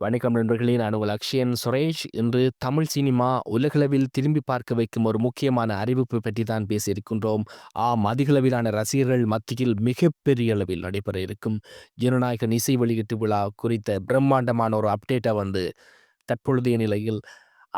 வணக்கம் நண்பர்களே நான் உங்கள் அக்ஷயன் சுரேஷ். இன்று தமிழ் சினிமா உலகளவில் திரும்பி பார்க்க வைக்கும் ஒரு முக்கியமான அறிவிப்பு பற்றி தான் பேசியிருக்கின்றோம். ஆம் அதிகளவிலான ரசிகர்கள் மத்தியில் மிகப்பெரிய அளவில் நடைபெற இருக்கும். ஜனநாயகன் இசை வெளியீட்டு விழா குறித்த பிரம்மாண்டமான ஒரு அப்டேட்டை வந்து தற்பொழுதைய நிலையில்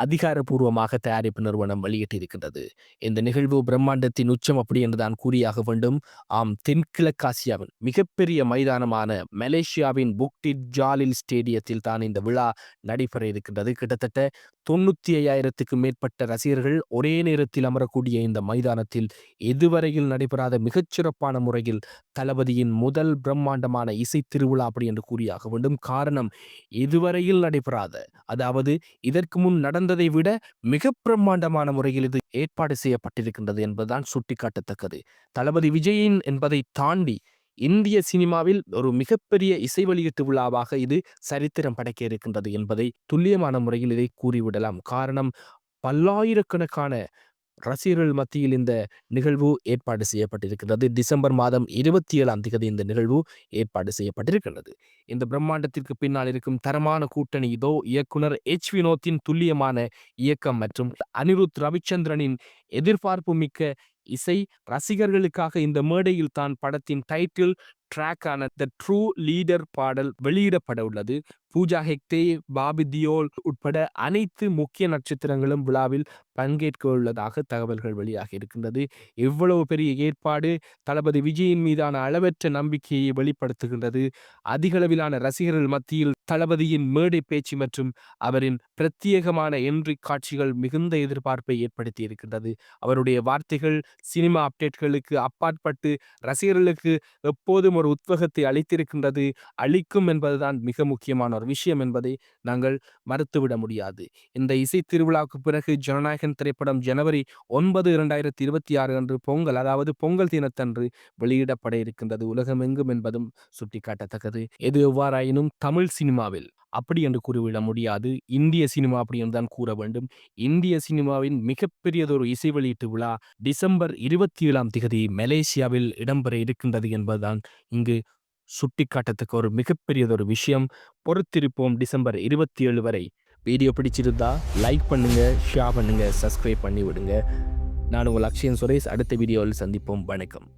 அதிகாரப்பூர்வமாக தயாரிப்பு நிறுவனம் வெளியிட்டிருக்கின்றது. இந்த நிகழ்வு பிரம்மாண்டத்தின் உச்சம் அப்படி என்றுதான் கூறியாக வேண்டும். ஆம் தென்கிழக்காசியாவின் மிகப்பெரிய மைதானமான மலேசியாவின் புக்டிட் ஜாலில் ஸ்டேடியத்தில் தான் இந்த விழா நடைபெற இருக்கின்றது. கிட்டத்தட்ட தொண்ணூற்றி ஐயாயிரத்துக்கு மேற்பட்ட ரசிகர்கள் ஒரே நேரத்தில் அமரக்கூடிய இந்த மைதானத்தில் எதுவரையில் நடைபெறாத மிகச்சிறப்பான முறையில் தளபதியின் முதல் பிரம்மாண்டமான இசை திருவிழா அப்படி என்று கூறியாக வேண்டும். காரணம் இதுவரையில் நடைபெறாத அதாவது இதற்கு முன் நடந்ததை விட மிக பிரம்மாண்டமான முறையில் இது ஏற்பாடு செய்யப்பட்டிருக்கின்றது என்பதுதான் சுட்டிக்காட்டத்தக்கது. தளபதி விஜயின் என்பதை தாண்டி இந்திய சினிமாவில் ஒரு மிகப்பெரிய இசை வெளியீட்டு விழாவாக இது சரித்திரம் படைக்க இருக்கின்றது என்பதை துல்லியமான முறையில் இதை கூறிவிடலாம். காரணம் பல்லாயிரக்கணக்கான ரசிகர்கள் மத்தியில் இந்த நிகழ்வு ஏற்பாடு செய்யப்பட்டிருக்கிறது டிசம்பர் மாதம் இருபத்தி ஏழாம் தேதி இந்த நிகழ்வு ஏற்பாடு செய்யப்பட்டிருக்கிறது இந்த பிரம்மாண்டத்திற்கு பின்னால் இருக்கும் தரமான கூட்டணி இதோ இயக்குனர் எச் வினோத்தின் துல்லியமான இயக்கம் மற்றும் அனிருத் ரவிச்சந்திரனின் எதிர்பார்ப்பு மிக்க இசை ரசிகர்களுக்காக இந்த மேடையில் தான் படத்தின் டைட்டில் ட்ராக்கான த ட்ரூ லீடர் பாடல் வெளியிடப்பட உள்ளது. பூஜா ஹெக்டே பாபி தியோல் உட்பட அனைத்து முக்கிய நட்சத்திரங்களும் விழாவில் பங்கேற்க உள்ளதாக தகவல்கள் வெளியாக இருக்கின்றது. எவ்வளவு பெரிய ஏற்பாடு தளபதி விஜயின் மீதான அளவற்ற நம்பிக்கையை வெளிப்படுத்துகின்றது. அதிகளவிலான ரசிகர்கள் மத்தியில் தளபதியின் மேடை பேச்சு மற்றும் அவரின் பிரத்யேகமான என்றி காட்சிகள் மிகுந்த எதிர்பார்ப்பை ஏற்படுத்தி இருக்கின்றது. அவருடைய வார்த்தைகள் சினிமா அப்டேட்களுக்கு அப்பாற்பட்டு ரசிகர்களுக்கு எப்போதும் ஒரு உத்வகத்தை அளித்திருக்கின்றது அளிக்கும் என்பதுதான் மிக முக்கியமான ஒரு விஷயம் என்பதை நாங்கள் மறுத்துவிட முடியாது. இந்த இசை திருவிழாவுக்கு பிறகு ஜனநாயகன் திரைப்படம் ஜனவரி ஒன்பது இரண்டாயிரத்தி இருபத்தி ஆறு அன்று பொங்கல் அதாவது பொங்கல் தினத்தன்று வெளியிடப்பட இருக்கின்றது உலகமெங்கும் என்பதும் சுட்டிக்காட்டத்தக்கது. எது எவ்வாறாயினும் தமிழ் சினிமாவில். அப்படி என்று கூறிவிட முடியாது. இந்திய சினிமா அப்படி என்று தான் கூற வேண்டும். இந்திய சினிமாவின் மிகப்பெரியதொரு இசை வெளியீட்டு விழா டிசம்பர் இருபத்தி ஏழாம் திகதி மலேசியாவில் இடம்பெற இருக்கின்றது என்பதுதான் இங்கு சுட்டிக்காட்டத்துக்கு ஒரு மிகப்பெரியதொரு விஷயம். பொறுத்திருப்போம் டிசம்பர் இருபத்தி ஏழு வரை. வீடியோ பிடிச்சிருந்தா லைக் பண்ணுங்க ஷேர் பண்ணுங்க சப்ஸ்கிரைப் பண்ணி விடுங்க. நான் உங்கள் அக்ஷயன் சுரேஷ். அடுத்த வீடியோவில் சந்திப்போம். வணக்கம்.